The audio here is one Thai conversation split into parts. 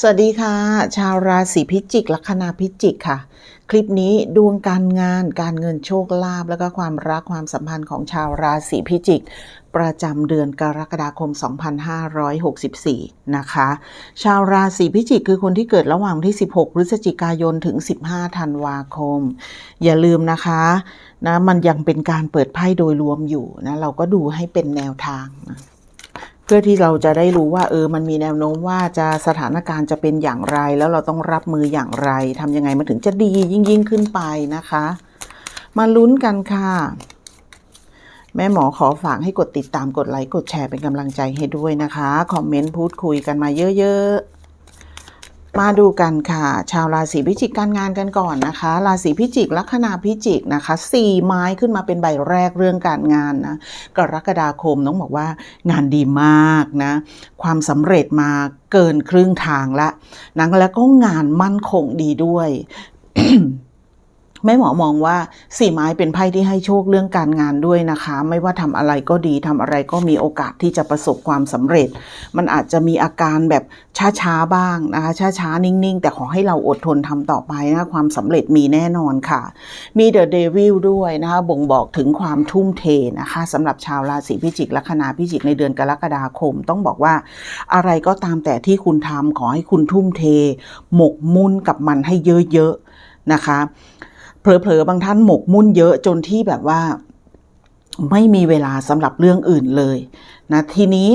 สวัสดีค่ะ ชาวราศีพิจิก ลัคนาพิจิกค่ะ คลิปนี้ดวงการงานการเงินโชคลาภแล้วก็ความรักความสัมพันธ์ของชาวราศีพิจิก ประจำเดือนกรกฎาคม 2564 นะคะ ชาวราศีพิจิกคือคนที่เกิดระหว่างที่ 16 พฤศจิกายนถึง 15 ธันวาคม อย่าลืมนะคะนะมันยังเป็นการเปิดไพ่โดยรวมอยู่นะเราก็ดูให้เป็นแนวทางนะ เพื่อที่เราจะได้รู้ว่าเออมันมีแนวโน้มว่าจะสถานการณ์จะเป็นอย่างไร แล้วเราต้องรับมืออย่างไรทำยังไงมันถึงจะดียิ่งยิ่งขึ้นไปนะคะ มาลุ้นกันค่ะ แม่หมอขอฝากให้กดติดตามกดไลค์กดแชร์เป็นกำลังใจให้ด้วยนะคะ คอมเมนต์พูดคุยกันมาเยอะๆ มาดูกันค่ะ ชาวราศีพิจิกการงานกันก่อนนะคะ ราศีพิจิกลัคนาพิจิกนะคะสี่ไม้ขึ้นมาเป็นใบแรกเรื่องการงานนะกรกฎาคมต้องบอกว่างานดีมากนะความสำเร็จมาเกินครึ่งทางละนะแล้วก็งานมั่นคงดีด้วย แม่หมอมองว่าสี่ไม้เป็นไพ่ที่ให้โชคเรื่องการงานด้วยนะคะ ไม่ว่าทำอะไรก็ดีทำอะไรก็มีโอกาสที่จะประสบความสำเร็จ มันอาจจะมีอาการแบบช้าๆบ้างนะคะช้าๆนิ่งๆ แต่ขอให้เราอดทนทำต่อไปนะความสำเร็จมีแน่นอนค่ะ มีเดอะเดวิลด้วยนะคะบ่งบอกถึงความทุ่มเทนะคะสำหรับชาวราศีพิจิกลัคนาพิจิกในเดือนกรกฎาคม ต้องบอกว่าอะไรก็ตามแต่ที่คุณทำขอให้คุณทุ่มเท หมกมุ่นกับมันให้เยอะๆนะคะ เผลอๆ บางท่านหมกมุ่นเยอะจนที่แบบว่าไม่มีเวลาสำหรับเรื่องอื่นเลยนะทีนี้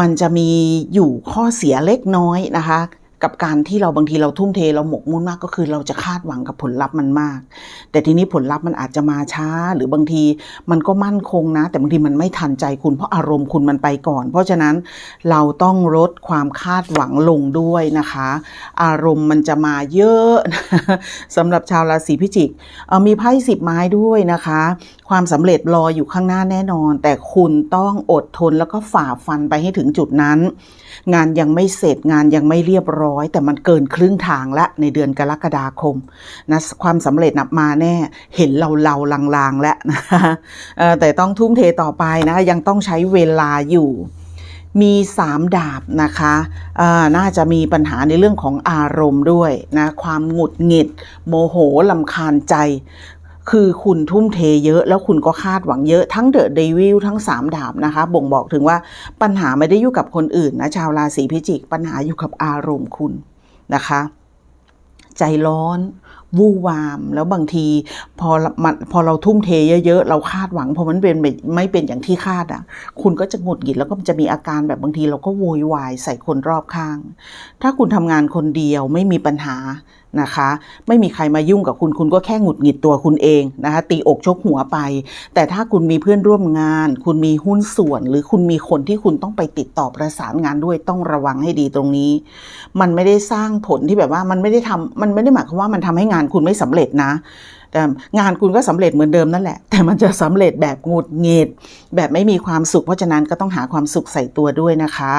มันจะมีอยู่ข้อเสียเล็กน้อยนะคะ กับการที่เราบางทีเราทุ่มเทเราหมกมุ่นมากก็คือเราจะคาดหวังกับผลลัพธ์มันมาก แต่ทีนี้ผลลัพธ์มันอาจจะมาช้า หรือบางทีมันก็มั่นคงนะ แต่บางทีมันไม่ทันใจคุณเพราะอารมณ์คุณมันไปก่อน เพราะฉะนั้นเราต้องลดความคาดหวังลงด้วยนะคะ อารมณ์มันจะมาเยอะสำหรับชาวราศีพิจิกเอ่อมีไพ่สิบไม้ด้วยนะคะ ความสำเร็จรออยู่ข้างหน้าแน่นอน แต่คุณต้องอดทนแล้วก็ฝ่าฟันไปให้ถึงจุดนั้น งานยังไม่เสร็จงานยังไม่เรียบร้อย แต่มันเกินครึ่งทางละในเดือนกรกฎาคมนะความสำเร็จนับมาแน่เห็นเราเราลางๆแล้วนะะแต่ต้องทุ่มเทต่อไปนะยังต้องใช้เวลาอยู่มีสามดาบนะคะน่าจะมีปัญหาในเรื่องของอารมณ์ด้วยนะ ความหงุดหงิด โมโหลำคาญใจ คือคุณทุ่มเทเยอะแล้วคุณก็คาดหวังเยอะทั้งเดอะเดวิลทั้งสามดาบนะคะ บ่งบอกถึงว่าปัญหาไม่ได้อยู่กับคนอื่นนะชาวราศีพิจิก ปัญหาอยู่กับอารมณ์คุณนะคะ ใจร้อนวู่วาม แล้วบางทีพอมันพอเราทุ่มเทเยอะๆ เราคาดหวังพอมันเป็นไม่ไม่เป็นอย่างที่คาดอะ คุณก็จะหงุดหงิดแล้วก็จะมีอาการแบบบางทีเราก็โวยวายใส่คนรอบข้าง ถ้าคุณทำงานคนเดียวไม่มีปัญหา นะคะ ไม่มีใครมายุ่งกับคุณคุณก็แค่หงุดหงิดตัวคุณเองนะคะตีอกชกหัวไป แต่ถ้าคุณมีเพื่อนร่วมงาน คุณมีหุ้นส่วน หรือคุณมีคนที่คุณต้องไปติดต่อประสานงานด้วยต้องระวังให้ดีตรงนี้ มันไม่ได้สร้างผลที่แบบว่ามันไม่ได้ทำมันไม่ได้หมายความว่ามันทำให้งานคุณไม่สำเร็จนะ แต่งานคุณก็สำเร็จเหมือนเดิมนั่นแหละ แต่มันจะสำเร็จแบบงุดหงิดแบบไม่มีความสุข เพราะฉะนั้นก็ต้องหาความสุขใส่ตัวด้วยนะคะ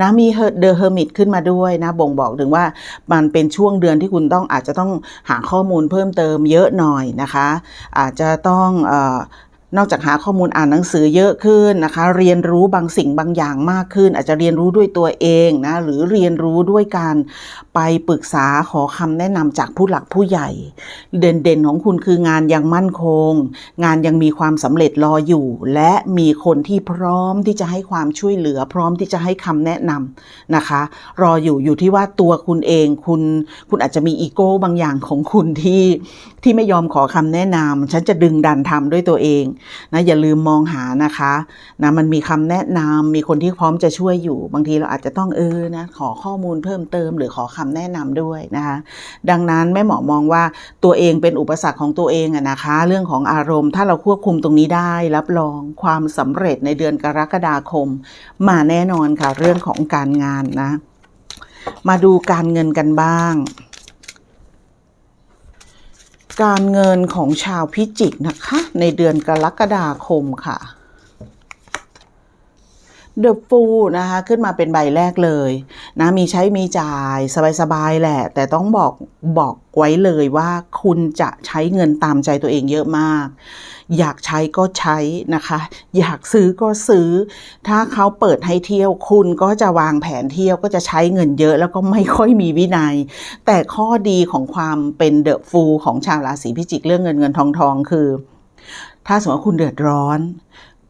นะมีเดอะเฮอร์มิตขึ้นมาด้วยนะบ่งบอกถึงว่ามันเป็นช่วงเดือนที่คุณต้องอาจจะต้องหาข้อมูลเพิ่มเติมเยอะหน่อยนะคะ อาจจะต้องอนอกจากหาข้อมูลอ่านหนังสือเยอะขึ้นนะคะ เรียนรู้บางสิ่งบางอย่างมากขึ้น อาจจะเรียนรู้ด้วยตัวเองนะหรือเรียนรู้ด้วยการ ไปปรึกษาขอคำแนะนำจากผู้หลักผู้ใหญ่ เด่นๆของคุณคืองานยังมั่นคง งานยังมีความสำเร็จรออยู่ และมีคนที่พร้อมที่จะให้ความช่วยเหลือ พร้อมที่จะให้คำแนะนำนะคะ รออยู่อยู่ที่ว่าตัวคุณเองคุณคุณอาจจะมีอีโก้บางอย่างของคุณที่ที่ไม่ยอมขอคำแนะนำฉันจะดึงดันทำด้วยตัวเองนะอย่าลืมมองหานะคะนะมันมีคำแนะนำมีคนที่พร้อมจะช่วยอยู่ บางทีเราอาจจะต้องเออนะขอข้อมูลเพิ่มเติม หรือขอคำแนะนำด้วยนะคะ ดังนั้นแม่หมอมองว่าตัวเองเป็นอุปสรรคของตัวเองอะนะคะ เรื่องของอารมณ์ ถ้าเราควบคุมตรงนี้ได้ รับรองความสำเร็จในเดือนกรกฎาคม มาแน่นอนค่ะเรื่องของการงานนะ มาดูการเงินกันบ้างการเงินของชาวพิจิกนะคะ ในเดือนกรกฎาคมค่ะ The f o o นะคะ ขึ้นมาเป็นใบแรกเลยนะมีใช้มีจ่ายสบายๆแหละ แต่ต้องบอกบอกไว้เลยว่าคุณจะใช้เงินตามใจตัวเองเยอะมาก อยากใช้ก็ใช้นะคะ อยากซื้อก็ซื้อ ถ้าเขาเปิดให้เที่ยวคุณก็จะวางแผนเที่ยวก็จะใช้เงินเยอะแล้วก็ไม่ค่อยมีวินัย แต่ข้อดีของความเป็นเดอะฟูของชาวราศีพิจิกเรื่องเงินเงินทองทองคือ ถ้าสมมติว่าคุณเดือดร้อน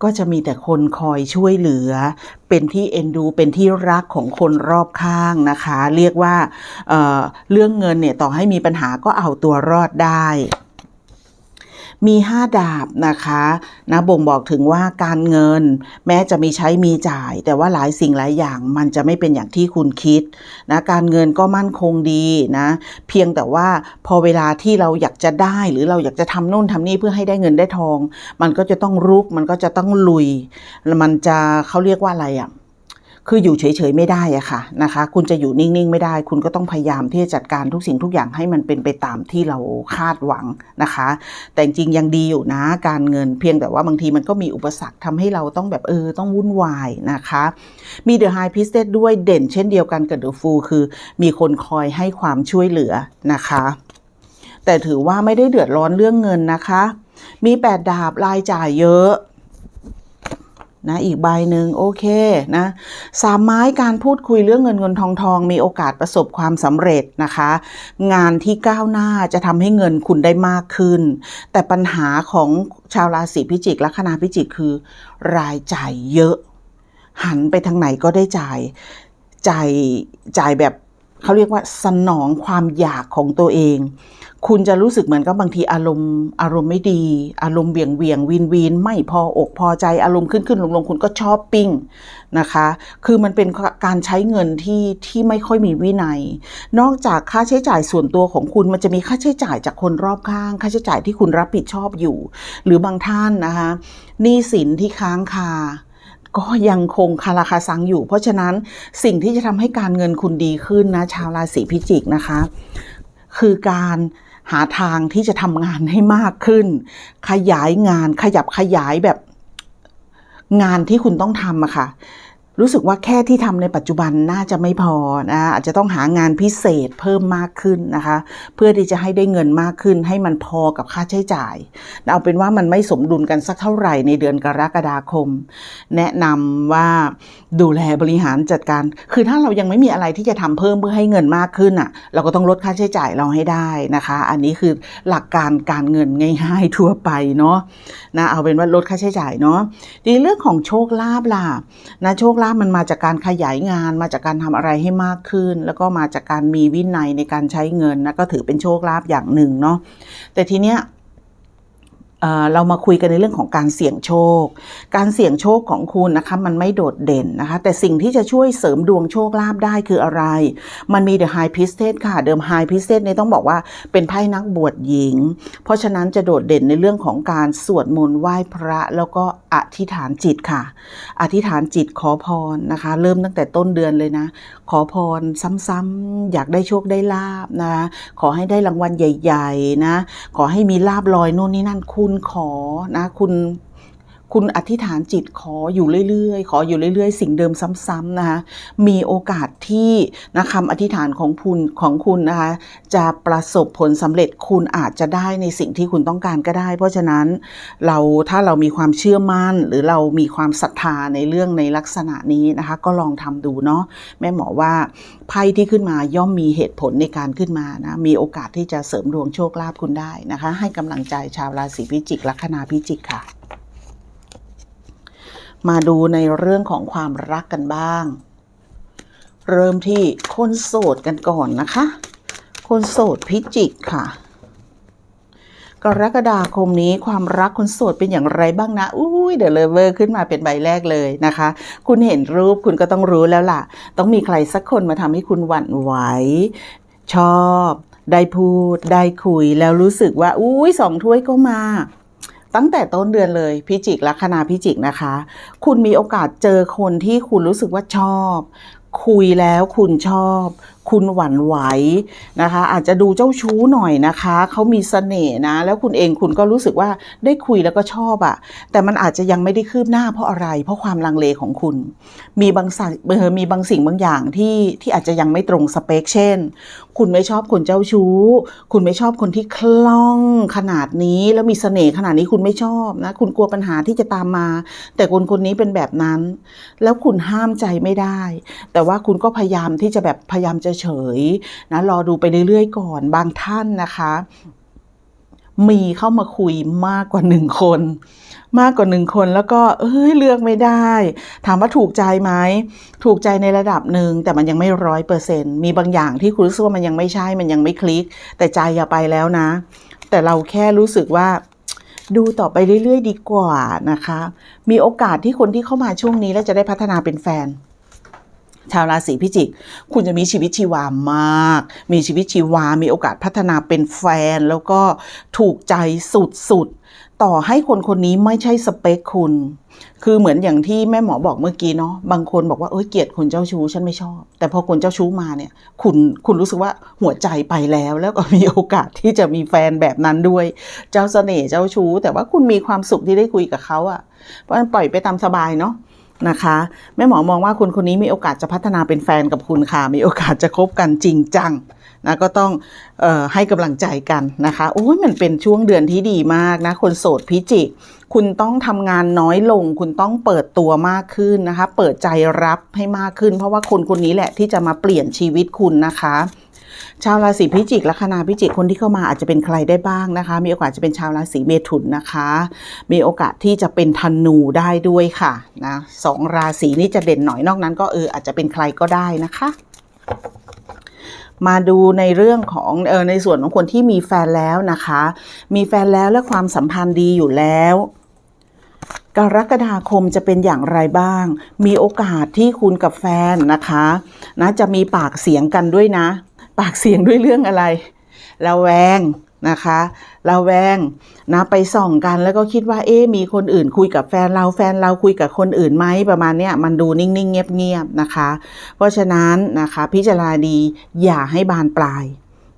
ก็จะมีแต่คนคอยช่วยเหลือ เป็นที่เอ็นดู เป็นที่รักของคนรอบข้างนะคะ เรียกว่าเเรื่องเงินเนี่ยต่อให้มีปัญหาก็เอาตัวรอดได้ มีห้าดาบนะคะนะบ่งบอกถึงว่าการเงิน แม้จะมีใช้มีจ่าย แต่ว่าหลายสิ่งหลายอย่างมันจะไม่เป็นอย่างที่คุณคิดนะการเงินก็มั่นคงดีนะเพียงแต่ว่าพอเวลาที่เราอยากจะได้หรือเราอยากจะทำโน่นทำนี่เพื่อให้ได้เงินได้ทอง มันก็จะต้องรุกมันก็จะต้องลุย มันจะเขาเรียกว่าอะไรอะ่ะ คืออยู่เฉยๆไม่ได้อะค่ะนะคะ คุณจะอยู่นิ่งๆ ไม่ได้ คุณก็ต้องพยายามที่จะจัดการทุกสิ่งทุกอย่างให้มันเป็นไปตามที่เราคาดหวังนะคะ แต่จริงยังดีอยู่นะการเงินเพียงแต่ว่าบางทีมันก็มีอุปสรรคทำให้เราต้องแบบเออต้องวุ่นวายนะคะ มี The High Priestess ด้วยเด่นเช่นเดียวกันกับ The Fool คือ มีคนคอยให้ความช่วยเหลือนะคะ แต่ถือว่าไม่ได้เดือดร้อนเรื่องเงินนะคะ มีแปดดาบรายจ่ายเยอะ นะอีกใบหนึ่งโอเคนะสามไม้การพูดคุยเรื่องเงินเงินทองทองมีโอกาสประสบความสำเร็จนะคะ งานที่ก้าวหน้าจะทำให้เงินคุณได้มากขึ้น แต่ปัญหาของชาวราศีพิจิกลัคนาพิจิกคือ รายจ่ายเยอะ หันไปทางไหนก็ได้จ่ายจ่ายจ่ายแบบเขาเรียกว่าสนองความอยากของตัวเอง คุณจะรู้สึกเหมือนกับบางทีอารมณ์อารมณ์ไม่ดี อารมณ์เบี่ยงเวียงวินวินไม่พออกพอใจอารมณ์ขึ้นขึ้นลงลงคุณก็ชอบปิ้งนะคะ คือมันเป็นการใช้เงินที่ที่ไม่ค่อยมีวินัย นอกจากค่าใช้จ่ายส่วนตัวของคุณมันจะมีค่าใช้จ่ายจากคนรอบข้าง ค่าใช้จ่ายที่คุณรับผิดชอบอยู่ หรือบางท่านนะคะหนี้สินที่ค้างคาก็ยังคงคาราคาซังอยู่ เพราะฉะนั้นสิ่งที่จะทำให้การเงินคุณดีขึ้นนะ ชาวราศีพิจิกนะคะ คือการ หาทางที่จะทำงานให้มากขึ้น ขยายงานขยับขยายแบบงานที่คุณต้องทำอะค่ะ รู้สึกว่าแค่ที่ทำในปัจจุบันน่าจะไม่พอนะอาจจะต้องหางานพิเศษเพิ่มมากขึ้นนะคะ เพื่อที่จะให้ได้เงินมากขึ้น ให้มันพอกับค่าใช้จ่าย เอาเป็นว่ามันไม่สมดุลกันสักเท่าไหร่ในเดือนกรกฎาคม แนะนำว่าดูแลบริหารจัดการ คือถ้าเรายังไม่มีอะไรที่จะทำเพิ่มเพื่อให้เงินมากขึ้นอะ เราก็ต้องลดค่าใช้จ่ายเราให้ได้นะคะ อันนี้คือหลักการการเงินง่ายๆทั่วไปเนาะนะเอาเป็นว่าลดค่าใช้จ่ายเนาะทีนี้เรื่องของโชคลาภล่ะนะโชคลาภมันมาจากการขยายงาน มาจากการทำอะไรให้มากขึ้น แล้วก็มาจากการมีวินัยในการใช้เงินนะก็ถือเป็นโชคลาภอย่างหนึ่งเนาะแต่ทีเนี้ย เออเรามาคุยกันในเรื่องของการเสี่ยงโชค การเสี่ยงโชคของคุณนะคะมันไม่โดดเด่นนะคะ แต่สิ่งที่จะช่วยเสริมดวงโชคลาภได้คืออะไร มันมี The High Priestess ค่ะ เดิม High Priestess เนี่ยต้องบอกว่าเป็นไพ่นักบวชหญิง เพราะฉะนั้นจะโดดเด่นในเรื่องของการสวดมนต์ไหว้พระ แล้วก็อธิษฐานจิตค่ะ อธิษฐานจิตขอพรนะคะ เริ่มตั้งแต่ต้นเดือนเลยนะ ขอพรซ้ำๆอยากได้โชคได้ลาบนะขอให้ได้รางวัลใหญ่ ๆ นะ ขอให้มีลาบลอยโน่นนี่นั่นคุณขอนะคุณ คุณอธิษฐานจิตขออยู่เรื่อยๆ ขออยู่เรื่อยๆ สิ่งเดิมซ้ำๆนะคะมีโอกาสที่นะคำอธิษฐานของคุณของคุณนะคะจะประสบผลสำเร็จคุณอาจจะได้ในสิ่งที่คุณต้องการก็ได้ เพราะฉะนั้นเราถ้าเรามีความเชื่อมั่น หรือเรามีความศรัทธาในเรื่องในลักษณะนี้นะคะ ก็ลองทำดูเนาะแม่หมอว่าไพ่ที่ขึ้นมาย่อมมีเหตุผลในการขึ้นมานะมีโอกาสที่จะเสริมดวงโชคลาภคุณได้นะคะ ให้กำลังใจชาวราศีพิจิกลัคนาพิจิกค่ะ มาดูในเรื่องของความรักกันบ้าง เริ่มที่คนโสดกันก่อนนะคะ คนโสดพิจิกค่ะ กรกฎาคมนี้ความรักคนโสดเป็นอย่างไรบ้างนะ อุ้ยเดี๋ยวเลเวอร์ขึ้นมาเป็นใบแรกเลยนะคะ คุณเห็นรูปคุณก็ต้องรู้แล้วล่ะ ต้องมีใครสักคนมาทำให้คุณหวั่นไหว ชอบ ได้พูด ได้คุย แล้วรู้สึกว่า อุ้ยสองถ้วยก็มา ตั้งแต่ต้นเดือนเลยพิจิกลัคนาพิจิกนะคะ คุณมีโอกาสเจอคนที่คุณรู้สึกว่าชอบ คุยแล้วคุณชอบ คุณหวั่นไหวนะคะ อาจจะดูเจ้าชู้หน่อยนะคะ เขามีเสน่ห์นะ แล้วคุณเองคุณก็รู้สึกว่าได้คุยแล้วก็ชอบอะแต่มันอาจจะยังไม่ได้คืบหน้าเพราะอะไร เพราะความลังเลของคุณ มีบางสิ่งมีบางสิ่งบางอย่างที่ที่อาจจะยังไม่ตรงสเปคเช่น คุณไม่ชอบคนเจ้าชู้ คุณไม่ชอบคนที่คล่องขนาดนี้แล้วมีเสน่ห์ขนาดนี้คุณไม่ชอบนะ คุณกลัวปัญหาที่จะตามมา แต่คนคนนี้เป็นแบบนั้น แล้วคุณห้ามใจไม่ได้ แต่ว่าคุณก็พยายามที่จะแบบพยายามจะเฉยนะรอดูไปเรื่อยๆก่อนบางท่านนะคะ มีเข้ามาคุยมากกว่าหนึ่งคน มากกว่าหนึ่งคนแล้วก็เอ้ยเลือกไม่ได้ ถามว่าถูกใจไหมถูกใจในระดับหนึ่งแต่มันยังไม่ร้อยเปอร์เซ็นมีบางอย่างที่คุณรู้สึกว่ามันยังไม่ใช่มันยังไม่คลิก แต่ใจอย่าไปแล้วนะ แต่เราแค่รู้สึกว่าดูต่อไปเรื่อย ๆ ดีกว่านะคะ มีโอกาสที่คนที่เข้ามาช่วงนี้แล้วจะได้พัฒนาเป็นแฟน ชาวราศีพิจิก คุณจะมีชีวิตชีวามาก มีชีวิตชีวา มีโอกาสพัฒนาเป็นแฟน แล้วก็ถูกใจสุดๆ ต่อให้คนคนนี้ไม่ใช่สเปคคุณ คือเหมือนอย่างที่แม่หมอบอกเมื่อกี้เนาะ บางคนบอกว่าเอ้ยเกลียดคนเจ้าชู้ฉันไม่ชอบ แต่พอคนเจ้าชู้มาเนี่ย คุณคุณรู้สึกว่าหัวใจไปแล้ว แล้วก็มีโอกาสที่จะมีแฟนแบบนั้นด้วย เจ้าเสน่ห์เจ้าชู้ แต่ว่าคุณมีความสุขที่ได้คุยกับเขาอะเพราะฉะนั้นปล่อยไปตามสบายเนาะ นะคะแม่หมอมองว่าคนคนนี้มีโอกาสจะพัฒนาเป็นแฟนกับคุณค่ะ มีโอกาสจะคบกันจริงจังนะก็ต้องออให้กำลังใจกันนะคะโอ้ยมันเป็นช่วงเดือนที่ดีมากนะ คนโสดพิจิกคุณต้องทำงานน้อยลง คุณต้องเปิดตัวมากขึ้นนะคะ เปิดใจรับให้มากขึ้น เพราะว่าคนคนนี้แหละที่จะมาเปลี่ยนชีวิตคุณนะคะ ชาวราศีพิจิกลัคนาพิจิกคนที่เข้ามาอาจจะเป็นใครได้บ้างนะคะ มีโอกาสจะเป็นชาวราศีเมถุนนะคะ มีโอกาสที่จะเป็นธนูได้ด้วยค่ะนะสองราศีนี้จะเด่นหน่อยนอกนั้น ก็เอออาจจะเป็นใครก็ได้นะคะมาดูในเรื่องของเออในส่วนของคนที่มีแฟนแล้วนะคะ มีแฟนแล้วและความสัมพันธ์ดีอยู่แล้ว กรกฎาคมจะเป็นอย่างไรบ้าง มีโอกาสที่คุณกับแฟนนะคะนะจะมีปากเสียงกันด้วยนะ ปากเสียงด้วยเรื่องอะไรระแวงนะคะระแวงนะไปส่องกันแล้วก็คิดว่าเอ๊มีคนอื่นคุยกับแฟนเราแฟนเราคุยกับคนอื่นไหมประมาณเนี้ยมันดูนิ่งๆเงียบๆนะคะ เพราะฉะนั้นนะคะพิจารณาดีอย่าให้บานปลาย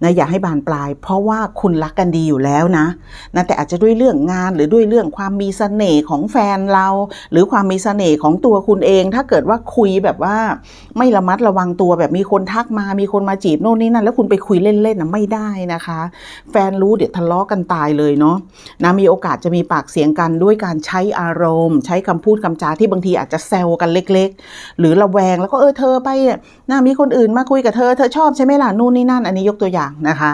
นะอย่าให้บานปลาย เพราะว่าคุณรักกันดีอยู่แล้วนะนะแต่อาจจะด้วยเรื่องงานหรือด้วยเรื่องความมีเสน่ห์ของแฟนเรา หรือความมีเสน่ห์ของตัวคุณเอง ถ้าเกิดว่าคุยแบบว่า ไม่ระมัดระวังตัวแบบมีคนทักมา มีคนมาจีบโน่นนี่นั่นแล้วคุณไปคุยเล่นๆนะไม่ได้นะคะ แฟนรู้เดี๋ยวทะเลาะกันตายเลยเนาะนะมีโอกาสจะมีปากเสียงกันด้วยการใช้อารมณ์ ใช้คำพูดคำจาที่บางทีอาจจะแซวกันเล็ก ๆ หรือระแวงแล้วก็เออเธอไปน่ามีคนอื่นมาคุยกับเธอเธอชอบใช่ไหมล่ะนู่นนี่นั่น อันนี้ยกตัวอย่างนะคะ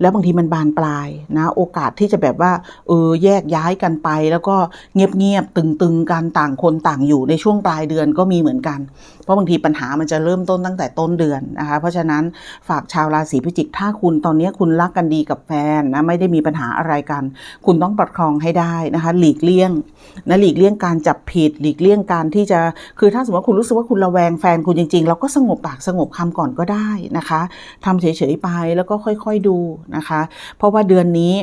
แล้วบางทีมันบานปลายนะโอกาสที่จะแบบว่าเออแยกย้ายกันไป แล้วก็เงียบๆตึงๆกันต่างคนต่างอยู่ในช่วงปลายเดือนก็มีเหมือนกัน เพราะบางทีปัญหามันจะเริ่มต้นตั้งแต่ต้นเดือนนะคะเพราะฉะนั้นฝากชาวราศีพิจิกถ้าคุณตอนนี้คุณรักกันดีกับแฟนนะไม่ได้มีปัญหาอะไรกัน คุณต้องประคองให้ได้นะคะหลีกเลี่ยงนะหลีกเลี่ยงการจับผิดหลีกเลี่ยงการที่จะคือถ้าสมมติว่าคุณรู้สึกว่าคุณระแวงแฟนคุณจริงๆ เราก็สงบปากสงบคำก่อนก็ได้นะคะทำเฉยๆไปแล้วก็ค่อยๆดูนะคะ เพราะว่าเดือนนี้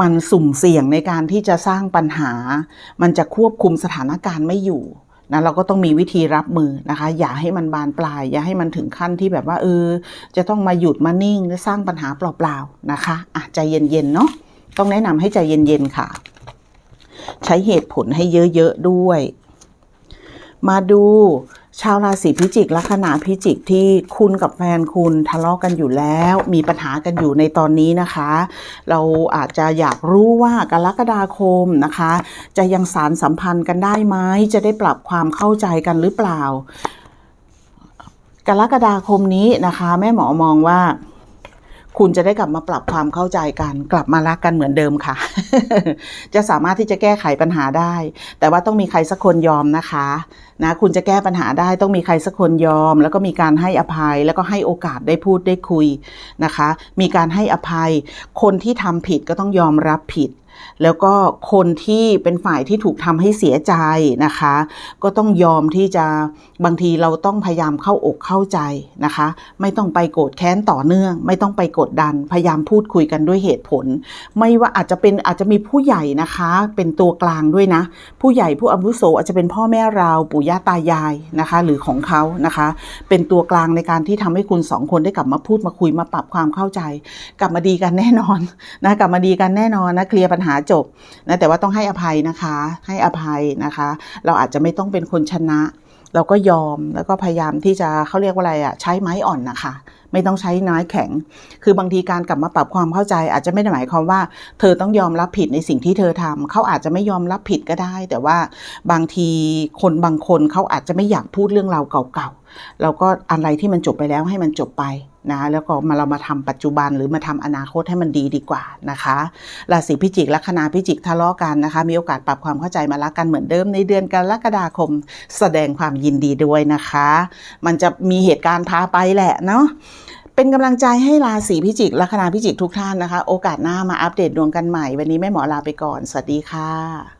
มันสุ่มเสี่ยงในการที่จะสร้างปัญหา มันจะควบคุมสถานการณ์ไม่อยู่นะเราก็ต้องมีวิธีรับมือนะคะ อย่าให้มันบานปลาย อย่าให้มันถึงขั้นที่แบบว่าเออ จะต้องมาหยุดมานิ่งและสร้างปัญหาเปล่าๆนะคะอะใจเย็นๆเนาะต้องแนะนำให้ใจเย็นๆค่ะ ใช้เหตุผลให้เยอะๆด้วย มาดู ชาวราศีพิจิกลัคนาพิจิกที่คุณกับแฟนคุณทะเลาะกันอยู่แล้ว มีปัญหากันอยู่ในตอนนี้นะคะ เราอาจจะอยากรู้ว่ากรกฎาคมนะคะ จะยังสารสัมพันธ์กันได้ไหมจะได้ปรับความเข้าใจกันหรือเปล่า กรกฎาคมนี้นะคะ แม่หมอมองว่า คุณจะได้กลับมาปรับความเข้าใจกัน กลับมารักกันเหมือนเดิมค่ะ จะสามารถที่จะแก้ไขปัญหาได้ แต่ว่าต้องมีใครสักคนยอมนะคะนะคุณจะแก้ปัญหาได้ต้องมีใครสักคนยอม แล้วก็มีการให้อภัย แล้วก็ให้โอกาสได้พูดได้คุยนะคะ มีการให้อภัย คนที่ทำผิดก็ต้องยอมรับผิด แล้วก็คนที่เป็นฝ่ายที่ถูกทำให้เสียใจนะคะ ก็ต้องยอมที่จะบางทีเราต้องพยายามเข้าอกเข้าใจนะคะ ไม่ต้องไปโกรธแค้นต่อเนื่อง ไม่ต้องไปกดดัน พยายามพูดคุยกันด้วยเหตุผล ไม่ว่าอาจจะเป็นอาจจะมีผู้ใหญ่นะคะ เป็นตัวกลางด้วยนะ ผู้ใหญ่ผู้อาวุโสอาจจะเป็นพ่อแม่เราปู่ย่าตายายนะคะ หรือของเขานะคะ เป็นตัวกลางในการที่ทำให้คุณสองคนได้กลับมาพูดมาคุยมาปรับความเข้าใจ กลับมาดีกันแน่นอนนะกลับมาดีกันแน่นอนนะเคลียร์ปัญหาหาจบนะแต่ว่าต้องให้อภัยนะคะ ให้อภัยนะคะ เราอาจจะไม่ต้องเป็นคนชนะ เราก็ยอมแล้วก็พยายามที่จะเขาเรียกว่าอะไรอะใช้ไม้อ่อนนะคะไม่ต้องใช้ไม้แข็ง คือบางทีการกลับมาปรับความเข้าใจ อาจจะไม่ได้หมายความว่า เธอต้องยอมรับผิดในสิ่งที่เธอทำเขาอาจจะไม่ยอมรับผิดก็ได้ แต่ว่าบางทีคนบางคนเขาอาจจะไม่อยากพูดเรื่องราวเก่าๆ เราก็อะไรที่มันจบไปแล้วให้มันจบไป นะแล้วก็มาเรามาทำปัจจุบันหรือมาทำอนาคตให้มันดีดีกว่านะคะราศีพิจิกลัคนาพิจิกทะเลาะกันนะคะ มีโอกาสปรับความเข้าใจมารักกันเหมือนเดิมในเดือนกรกฎาคม แสดงความยินดีด้วยนะคะ มันจะมีเหตุการณ์พาไปแหละเนาะเป็นกำลังใจให้ราศีพิจิกลัคนาพิจิกทุกท่านนะคะ โอกาสหน้ามาอัปเดตดวงกันใหม่ วันนี้แม่หมอลาไปก่อน สวัสดีค่ะ